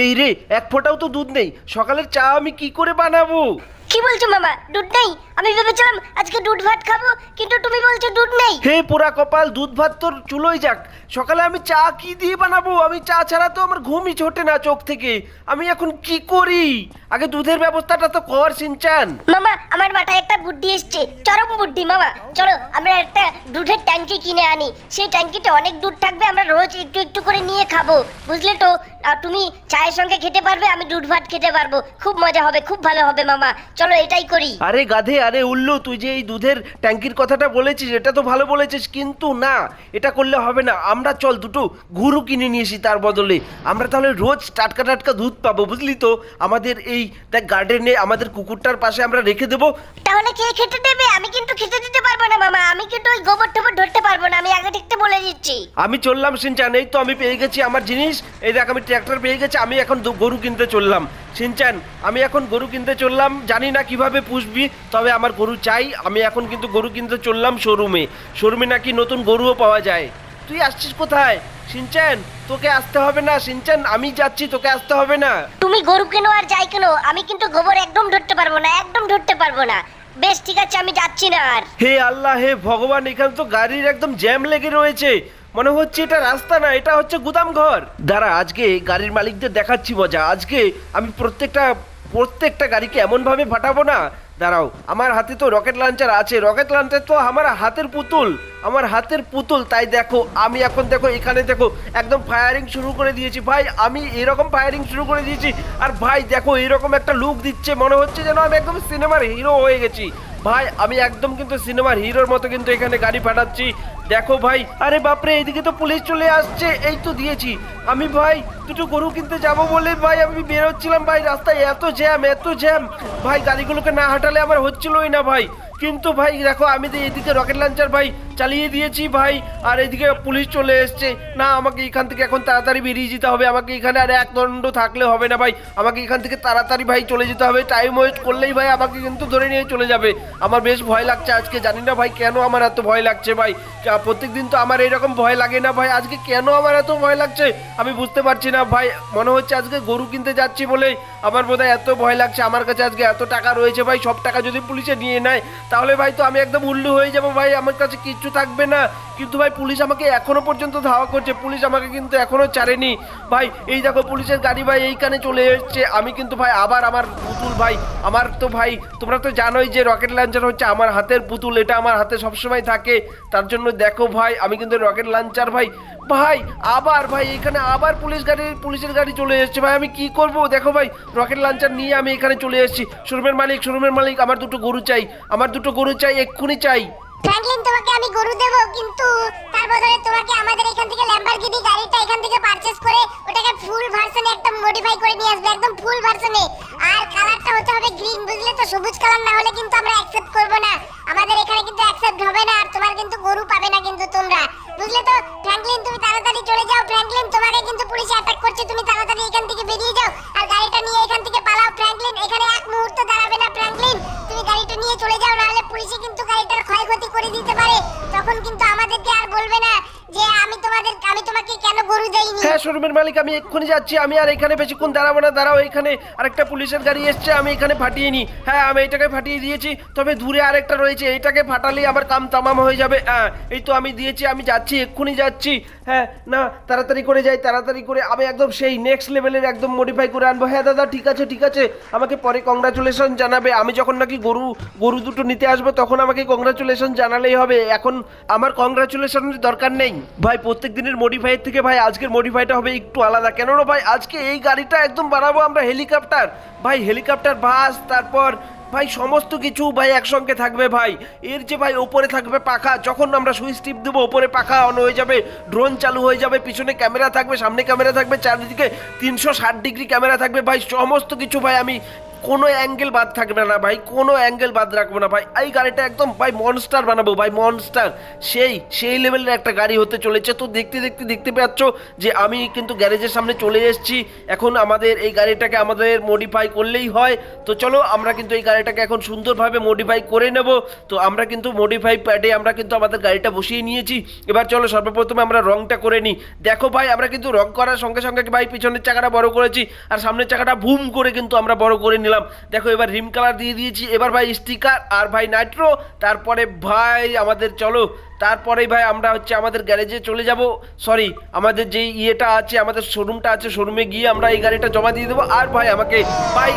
এই রে এক ফোঁটাও তো দুধ নেই। সকালের চা আমি কি করে বানাবো? কি বলছো মামা দুধ নেই? আমি ভেবেছিলাম আজকে দুধ ভাত খাব কিন্তু তুমি বলছো দুধ নেই। হে পোড়া কপাল দুধ ভাত তোর চুলোই যাক। সকালে আমি চা কি দিয়ে বানাবো? আমি চা ছাড়া তো আমার ঘুমই ছোটে না চোখ থেকে। আমি এখন কি করি? আগে দুধের ব্যবস্থাটা তো কর সিনচান। মামা আমার মাথায় একটা বুদ্ধি এসছে। চরম বুদ্ধি মামা। চলো আমরা একটা দুধের ট্যাঙ্কি কিনে আনি। সেই ট্যাঙ্কিতে অনেক দুধ থাকবে আমরা রোজ একটু একটু করে নিয়ে খাব। বুঝলে তো? আর তুমি চায়ের সঙ্গে খেতে পারবে আমি দুধ ভাত খেতে পারব। খুব মজা হবে খুব ভালো হবে মামা। চলো। এটাই করি। আরে গাধে আরে উল্লু তুই যে এই দুধের ট্যাঙ্কির কথাটা বলেছিস এটা তো ভালো বলেছিস কিন্তু না এটা করলে হবে না। আমরা চল দুটো গরু কিনে নিয়ে এসি তার বদলে। আমরা তাহলে রোজ টাটকা টাটকা দুধ পাবো বুঝলি তো? আমাদের এই দেখ গার্ডেনে আমাদের কুকুরটার পাশে আমরা রেখে দেবো। তাহলে কে খেতে দেবে? আমি কিন্তু খেতে দিতে পারব না মামা। আমি কিন্তু ওই গোবর টোবর ধরতে পারব না আমি আগে থাকতে বলে দিচ্ছি। আমি চললাম সিনচান এই তো আমি পেয়ে গেছি আমার জিনিস। এই দেখ আমি ট্র্যাক্টর পেয়ে গেছি আমি এখন দু- গরু কিনতে চললাম। সিনচান আমি এখন গরু কিনতে চললাম জানি না কীভাবে পুষবি তবে আমার গরু চাই আমি এখন কিন্তু গরু কিনতে চললাম শোরুমে। শোরুমে নাকি নতুন গরুও পাওয়া যায়। তুই আসছিস কোথায়? সিনচান তোকে আসতে হবে না সিনচান আমি যাচ্ছি তোকে আসতে হবে না। তুমি গরু কেনো আর যাই কেনো আমি কিন্তু গোবর একদম ধরতে পারব না একদম ধরতে পারব না। বেশ ঠিক আছে আমি যাচ্ছি না আর। হে আল্লাহ হে ভগবান এখানে তো গাড়ির একদম জ্যাম লেগে রয়েছে। মনে হচ্ছে এটা রাস্তা না, এটা হচ্ছে গুদাম ঘর। দাঁড়া, আজকে গাড়ির মালিকদের দেখাচ্ছি মজা। আজকে আমি প্রত্যেকটা প্রত্যেকটা গাড়িকে এমনভাবে ফাটাবো না। দাঁড়াও, আমার হাতে তো রকেট লঞ্চার আছে। রকেট লঞ্চার তো আমার হাতের পুতুল। আমার হাতের পুতুল, তাই দেখো, আমি এখন দেখো, এখানে দেখো, একদম ফায়ারিং শুরু করে দিয়েছি। ভাই, আমি এরকম ফায়ারিং শুরু করে দিয়েছি। আর ভাই, দেখো, এরকম একটা লুক দিচ্ছে। মনে হচ্ছে যেন আমি একদম সিনেমার হিরো হয়ে গেছি। ভাই, আমি একদম কিন্তু সিনেমার হিরোর মতো কিন্তু এখানে গাড়ি পাঠাচ্ছি। দেখো ভাই, আরে বাপরে এইদিকে তো পুলিশ চলে আসছে, এই তো দিয়েছি। আমি ভাই, দুটো গরু কিনতে যাব বলে ভাই, আমি বেরোচ্ছিলাম ভাই, রাস্তায় এত জ্যাম এত জ্যাম। ভাই, গাড়িগুলোকে না হাঁটালে আমার হচ্ছিলই না ভাই। কিন্তু ভাই, দেখো, আমি তো এদিকে রকেট লঞ্চার ভাই চালিয়ে দিয়েছি ভাই। আর এদিকে পুলিশ চলে এসছে। না, আমাকে এখান থেকে এখন তাড়াতাড়ি বেরিয়ে যেতে হবে। আমাকে এখানে আর এক দণ্ড থাকলে হবে না ভাই। আমাকে এখান থেকে তাড়াতাড়ি ভাই চলে যেতে হবে। টাইম ওয়েস্ট করলেই ভাই আমাকে কিন্তু ধরে নিয়ে চলে যাবে। আমার বেশ ভয় লাগছে আজকে। জানি না ভাই কেন আমার এত ভয় লাগছে ভাই। প্রত্যেক দিন তো আমার এরকম ভয় লাগে না ভাই। আজকে কেন আমার এত ভয় লাগছে? আমি বুঝতে পারছি না ভাই। মনে হচ্ছে আজকে গরু কিনতে যাচ্ছি বলে আমার বোধহয় এত ভয় লাগছে। আমার কাছে আজকে এত টাকা রয়েছে ভাই। সব টাকা যদি পুলিশে নিয়ে নেয়, তাহলে ভাই তো আমি একদম উল্লু হয়ে যাব ভাই। আমার কাছে কিচ্ছু থাকবে না। কিন্তু ভাই, পুলিশ আমাকে এখনও পর্যন্ত ধাওয়া করছে। পুলিশ আমাকে কিন্তু এখনও ছাড়েনি। ভাই, এই দেখো পুলিশের গাড়ি ভাই এইখানে চলে এসছে। আমি কিন্তু ভাই আবার আমার পুতুল ভাই, আমার তো ভাই, তোমরা তো জানোই যে রকেট লঞ্চার হচ্ছে আমার হাতের পুতুল, এটা আমার হাতে সবসময় থাকে। তার জন্য দেখো ভাই, আমি কিন্তু রকেট লঞ্চার ভাই। ভাই, আবার ভাই, এখানে আবার পুলিশ গাড়ি, পুলিশের গাড়ি চলে এসেছে। ভাই, আমি কি করব? দেখো ভাই রকেট লাঞ্চার নিয়ে আমি এখানে চলে এসেছি। শোরুমের মালিক শোরুমের মালিক, আমার দুটো গরু চাই। আমার দুটো গরু চাই, এক্ষুনি চাই। ফ্র্যাঙ্কলিন তোমাকে আমি গরু দেব, কিন্তু তার বদলে তোমাকে আমাদের এখান থেকে ল্যাম্বরগিনি গাড়িটা এখান থেকে পারচেজ করে ওটাকে ফুল ভার্সনে একদম মডিফাই করে নিয়ে আসবে, একদম ফুল ভার্সনে আর কালারটা হতে হবে গ্রিন বুঝলে তো? সবুজ কালার না হলে কিন্তু আমরা অ্যাকসেপ্ট করব না। আমাদের এখানে কিন্তু অ্যাকসেপ্ট হবে না, আর তোমার কিন্তু গরু পাবে না কিন্তু তোমরা। বুঝলে তো? ফ্র্যাঙ্কলিন তুমি তাড়াতাড়ি চলে যাও। ফ্র্যাঙ্কলিন তোমাকে কিন্তু পুলিশ অ্যাটাক করছে তুমি তাড়াতাড়ি এখান থেকে বেরিয়ে যাও আর গাড়িটা নিয়ে এখান থেকে পালাও ফ্র্যাঙ্কলিন এখানে এক মুহূর্ত দাঁড়াবে না ফ্র্যাঙ্কলিন তুমি গাড়িটা নিয়ে চলে যাও নাহলে পুলিশে কিন্তু গাড়িটার ক্ষয়ক্ষতি করে দিতে পারে তখন কিন্তু আমাদেরকে আর বলবে না যে আমি তোমাদের আমি তোমাকে কেন গরু দেইনি হ্যাঁ শোরুমের মালিক, আমি এক্ষুনি যাচ্ছি। আমি আর এখানে বেশিক্ষণ দাঁড়াবো না। দাঁড়াও এখানে। আরেকটা পুলিশের গাড়ি এসছে, আমি এখানে ফাটিয়ে নিই। হ্যাঁ আমি এটাকে ফাটিয়ে দিয়েছি। তবে দূরে আরেকটা রয়েছে। এটাকে ফাটালেই আমার কাম তামাম হয়ে যাবে। হ্যাঁ এই তো আমি দিয়েছি, আমি যাচ্ছি, এক্ষুনি যাচ্ছি। হ্যাঁ না, তাড়াতাড়ি করে যাই, তাড়াতাড়ি করে আমি একদম সেই নেক্সট লেভেলের একদম মডিফাই করে আনব। হ্যাঁ দাদা, ঠিক আছে ঠিক আছে। আমাকে পরে কংগ্রাচুলেশন জানাবে। আমি যখন নাকি গরু গরু দুটো নিতে আসব, তখন আমাকে কংগ্রাচুলেশন জানালেই হবে। এখন আমার কংগ্রাচুলেশনের দরকার নেই। ভাই প্রত্যেক দিনের মডিফাইয়ের থেকে ভাই, আজকের মডিফাইটা হবে একটু আলাদা। কেননা ভাই, আজকে এই গাড়িটা একদম বাড়াবো আমরা হেলিকপ্টার। ভাই, হেলিকপ্টার, বাস, তারপর ভাই সমস্ত কিছু ভাই একসঙ্গে থাকবে ভাই। এর যে ভাই ওপরে থাকবে পাখা, যখন আমরা সুইচ টিপ দেবো, ওপরে পাখা অন হয়ে যাবে ড্রোন চালু হয়ে যাবে, পিছনে ক্যামেরা থাকবে, সামনে ক্যামেরা থাকবে, চারিদিকে তিনশো ষাট ডিগ্রি ক্যামেরা থাকবে। ভাই, সমস্ত কিছু ভাই আমি কোনো অ্যাঙ্গেল বাদ থাকবে না ভাই, কোনো অ্যাঙ্গেল বাদ রাখব না ভাই। এই গাড়িটা একদম ভাই মনস্টার বানাবো ভাই মনস্টার সেই সেই লেভেলের একটা গাড়ি হতে চলেছে। তো দেখতে দেখতে দেখতে পাচ্ছ যে আমি কিন্তু গ্যারেজের সামনে চলে এসেছি। এখন আমাদের এই গাড়িটাকে আমাদের মডিফাই করলেই হয়। তো চলো, আমরা কিন্তু এই গাড়িটাকে এখন সুন্দরভাবে মডিফাই করে নেব। তো আমরা কিন্তু মডিফাই প্যাডে আমরা কিন্তু আমাদের গাড়িটা বসিয়ে নিয়েছি। এবার চলো, সর্বপ্রথমে আমরা রংটা করে নিই। দেখো ভাই, আমরা কিন্তু রং করার সঙ্গে সঙ্গে ভাই পিছনের চাকাটা বড় করেছি। আর সামনের চাকাটা ভুম করে কিন্তু আমরা বড় করে নিলাম। দেখো, এবার রিম কালার দিয়ে দিয়েছি। এবার ভাই স্টিকার আর ভাই নাইট্রো তারপরে ভাই আমাদের, চলো তারপরেই ভাই আমরা হচ্ছে আমাদের গ্যারেজে চলে যাব। সরি আমাদের যে ইয়েটা আছে, আমাদের শোরুমটা আছে শোরুমে গিয়ে আমরা এই গাড়িটা জমা দিয়ে দেবো। আর ভাই আমাকে, ভাই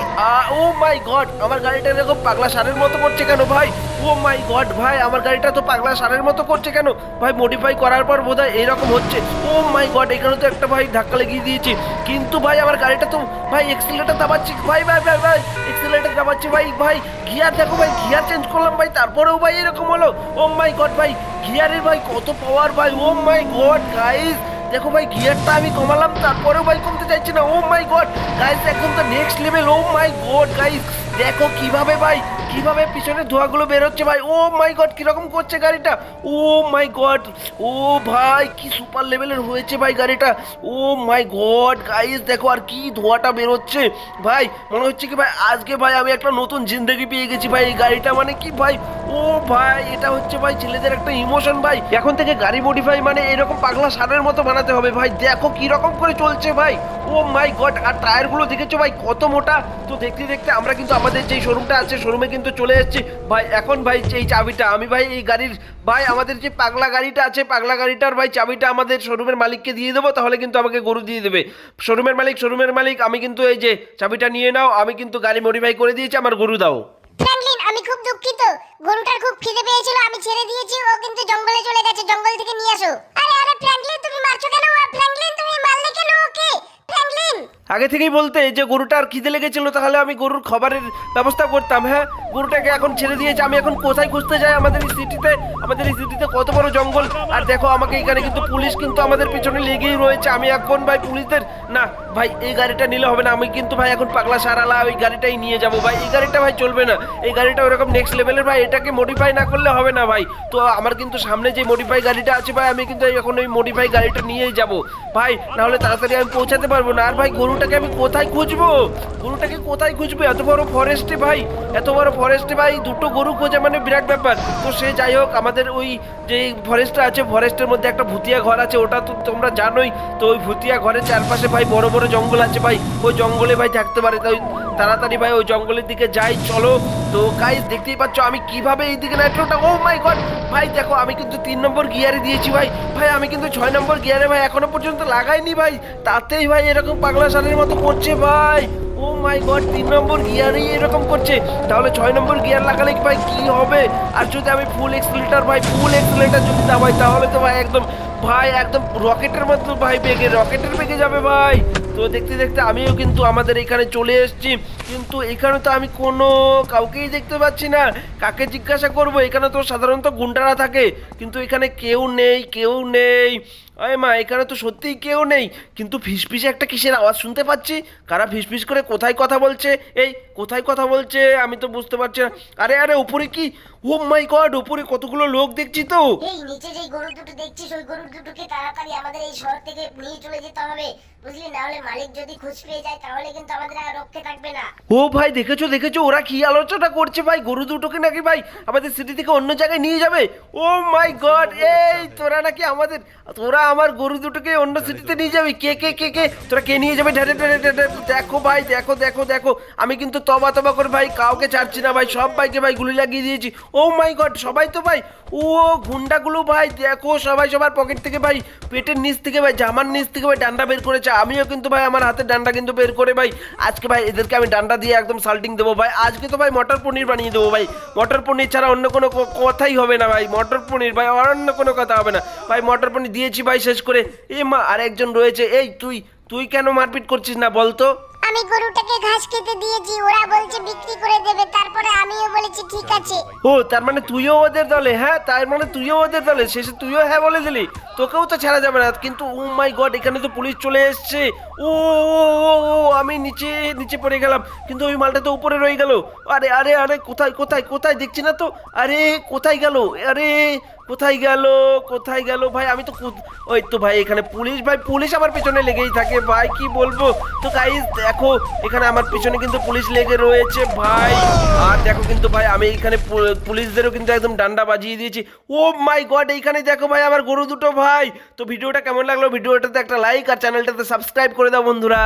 ও মাই গড আমার গাড়িটা এরকম পাগলা সারের মতো করছে কেন ভাই? ও মাই গড ভাই, আমার গাড়িটা তো পাগলা সারের মতো করছে কেন? ভাই মডিফাই করার পর বোধ হয় এইরকম হচ্ছে। ও মাই গড এখানে তো একটা ভাই ধাক্কা লাগিয়ে দিয়েছি। কিন্তু ভাই, আমার গাড়িটা তো, ভাই এক্সিলেটার দাবাচ্ছি। ভাই ভাই ভাই ভাই এক্সিলেটার দাবাচ্ছি। ভাই ভাই গিয়ার দেখো ভাই গিয়ার চেঞ্জ করলাম ভাই, তারপরেও ভাই এরকম হলো। ও মাই গড ভাই গিয়ারের ভাই, কত পাওয়ার ভাই। ও মাই গড গাইস দেখো ভাই, গিয়ারটা আমি কমালাম, তারপরেও ভাই কমতে চাইছি না। ও মাই গড গাইস এখন তো next level oh my god guys দেখো কীভাবে ভাই কীভাবে পিছনে ধোঁয়াগুলো বেরোচ্ছে ভাই? ও মাই গড কীরকম করছে গাড়িটা? ও মাই গড ও ভাই, কি সুপার লেভেলের হয়েছে ভাই গাড়িটা? ও মাই গড গাইস দেখো আর কি ধোঁয়াটা বেরোচ্ছে ভাই, মনে হচ্ছে কি ভাই, আজকে ভাই আমি একটা নতুন জিন্দগি পেয়ে গেছি ভাই এই গাড়িটা। মানে কি ভাই? ও ভাই, এটা হচ্ছে ভাই ছেলেদের একটা ইমোশন ভাই। এখন থেকে গাড়ি মডিফাই মানে এরকম পাগলা সারের মতো বানাতে হবে ভাই। দেখো কি রকম করে চলছে ভাই। ও মাই গড আর টায়ারগুলো দেখেছ ভাই? কত মোটা? তো দেখতে দেখতে আমরা কিন্তু আমাদের যেই শোরুমটা আছে শোরুমে কিন্তু চলে এসেছি। ভাই, এখন ভাই এই চাবিটা, আমি ভাই এই গাড়ির, ভাই আমাদের যে পাগলা গাড়িটা আছে, পাগলা গাড়িটার ভাই চাবিটা আমাদের শোরুমের মালিককে দিয়ে দেবো, তাহলে কিন্তু আমাকে গরু দিয়ে দেবে। শোরুমের মালিক শোরুমের মালিক, আমি কিন্তু এই যে চাবিটা নিয়ে নাও, আমি কিন্তু গাড়ি মডিফাই করে দিয়েছি, আমার গরু দাও। আমি খুব দুঃখিত। গরুটার খুব খিদে পেয়েছিল, আমি ছেড়ে দিয়েছি ও কিন্তু জঙ্গলে চলে গেছে জঙ্গল থেকে নিয়ে আসো আরে আরে ফ্র্যাঙ্কলিন তুমি মারছো কেন ফ্র্যাঙ্কলিন তুমি মারলে কেন ওকে ফ্র্যাঙ্কলিন আগে থেকেই বলতে, যে গরুটার খিদে লেগেছিল, তাহলে আমি গরুর খাবারের ব্যবস্থা করতাম। হ্যাঁ গরুটাকে এখন ছেড়ে দিয়েছে। আমি এখন কোথায় খুঁজতে যাই আমাদের এই সিটিতে? আমাদের এই সিটিতে কত বড় জঙ্গল? আর দেখো, আমাকে এখানে কিন্তু পুলিশ কিন্তু আমাদের পিছনে লেগেই রয়েছে। আমি এখন ভাই পুলিশদের না, ভাই, এই গাড়িটা নিলে হবে না। আমি কিন্তু ভাই এখন পাগলা সারালা ওই গাড়িটাই নিয়ে যাব। ভাই, এই গাড়িটা ভাই চলবে না। এই গাড়িটা ওরকম নেক্সট লেভেলের ভাই, এটাকে মডিফাই না করলে হবে না ভাই। তো আমার কিন্তু সামনে যে মডিফাই গাড়িটা আছে ভাই, আমি কিন্তু এখন ওই মডিফাই গাড়িটা নিয়েই যাব। ভাই, নাহলে তাড়াতাড়ি আমি পৌঁছাতে পারব না। আর ভাই গরুটাকে আমি কোথায় খুঁজবো? গরুটাকে কোথায় খুঁজবো? এত বড় ফরেস্টে ভাই, এত বড় ফরেস্টে ভাই, দুটো গরু খোঁজা মানে বিরাট ব্যাপার। তো সে যাই হোক, আমাদের ওই যে ফরেস্টটা আছে ফরেস্টের মধ্যে একটা ভুতিয়া ঘর আছে, ওটা তো তোমরা জানোই। তো ওই ভুতিয়া ঘরের চারপাশে ভাই বড় বড় জঙ্গল আছে ভাই। ওই জঙ্গলে ভাই থাকতে পারে। তাই তাড়াতাড়ি ভাই, ওই জঙ্গলের দিকে যাই, চলো। তো গাইস দেখতেই পাচ্ছ আমি কীভাবে এই দিকে নাইট্রোটা ও মাই গড ভাই, দেখো, আমি কিন্তু তিন নম্বর গিয়ারে দিয়েছি ভাই। ভাই, আমি কিন্তু ছয় নম্বর গিয়ারে ভাই এখনও পর্যন্ত লাগাইনি ভাই। তাতেই ভাই এরকম পাগলা সালের মতো করছে ভাই। ও মাই গড তিন নম্বর গিয়ারই এরকম করছে। তাহলে ছয় নম্বর গিয়ার লাগালে কি ভাই, কি হবে? আর যদি আমি ফুল এক্সিলেটার ভাই ফুল এক্সিলেটার যদি দাবাই, তাহলে তো ভাই একদম ভাই একদম রকেটের মতো ভাই বেগে রকেটের বেগে যাবে ভাই। তো দেখতে দেখতে আমিও কিন্তু আমাদের এখানে চলে এসেছি। কিন্তু এখানে তো আমি কোনো কাউকেই দেখতে পাচ্ছি না। কাকে জিজ্ঞাসা করব? এখানে তো সাধারণত গুন্ডারা থাকে। কিন্তু এখানে কেউ নেই কেউ নেই। আরে মা, এখানে তো সত্যিই কেউ নেই। কিন্তু ফিসফিসে একটা কিসের আওয়াজ শুনতে পাচ্ছি? কারা ফিসফিস করে কোথায় কথা বলছে? এই, কোথায় কথা বলছে? আমি তো বুঝতে পারছি না। আরে আরে, উপরে কি? ও মাই গড উপরে কতগুলো লোক দেখছি তো। এই নিচে যে গরু দুটো দেখছিস ওই গরু দুটোকে তাড়াতাড়ি আমাদের এই শহর থেকে নিয়ে চলে যেতে হবে। বুঝলি? না হলে মালিক যদি খোঁজ পেয়ে যায় তাহলে কিন্তু আমাদের আর রক্ষে থাকবে না। ও ভাই দেখেছ দেখেছ? ওরা কি আলোচনা করছে ভাই? গরু দুটোকে নাকি ভাই আমাদের সিটি থেকে অন্য জায়গায় নিয়ে যাবে? ও মাই গড এই তোরা নাকি আমাদের তোরা আমার গরু দুটোকে অন্য সিটিতে নিয়ে যাবে? কে কে কে কে? তোরা কে নিয়ে যাবে? ঢেড়ে ঢেড়ে ঢেড়ে দেখো ভাই দেখো দেখো দেখো। আমি কিন্তু তবা তবা করে ভাই কাউকে ছাড়ছি না ভাই সব ভাইকে ভাই গুলি লাগিয়ে দিয়েছি। ও মাই গড, সবাই তো ভাই, ও গুন্ডাগুলো ভাই, দেখো সবাই সবার পকেট থেকে ভাই, পেটের নিচ থেকে ভাই, জামার নিচ থেকে ভাই ডান্ডা বের করেছে। আমিও কিন্তু ভাই, আমার হাতে ডান্ডা কিন্তু বের করে ভাই, আজকে ভাই এদেরকে আমি ডান্ডা দিয়ে একদম সাল্টিং দেবো ভাই। আজকে তো ভাই মটর পনির বানিয়ে দেবো ভাই। মটর পনির ছাড়া অন্য কোনো কথাই হবে না ভাই। মটর পনির ভাই আর অন্য কোনো কথা হবে না। ভাই, মটর পনির দিয়েছি ভাই শেষ করে। এ মা, আরেকজন রয়েছে। এই তুই তুই কেন মারপিট করছিস না বলতো? আমি গরুটাকে ঘাস খেতে দিয়েছি ওরা বলছে বিক্রি করে দেবে তারপরে আমিও বলেছি ঠিক আছে। ও তার মানে তুইও ওদের দলে হ্যাঁ তার মানে তুইও ওদের দলে শেষে তুইও হ্যাঁ বলে দিলি। তোকেও তো ছাড়া যাবে না কিন্তু ও মাই গড এখানে তো পুলিশ চলে এসছে। ও আমি নিচে নিচে পড়ে গেলাম কিন্তু ওই মালটা তো উপরে রয়ে গেল। আরে আরে আরে কোথায় কোথায় কোথায় দেখছি না তো? আরে কোথায় গেল? আরে কোথায় গেল? কোথায় গেল? ভাই, আমি তো ওই তো ভাই, এখানে পুলিশ। ভাই, পুলিশ আমার পেছনে লেগেই থাকে। ভাই, কি বলব? তো গাইস দেখো, এখানে আমার পেছনে কিন্তু পুলিশ লেগে রয়েছে, ভাই। আর দেখো কিন্তু ভাই, আমি এখানে পুলিশদেরও কিন্তু একদম ডান্ডা বাজিয়ে দিয়েছি। ও মাই গড এইখানে দেখো ভাই, আমার গরু দুটো, ভাই। তো ভিডিওটা কেমন লাগল? ভিডিওটাতে একটা লাইক আর চ্যানেলটাতে সাবস্ক্রাইব করে দাও, বন্ধুরা।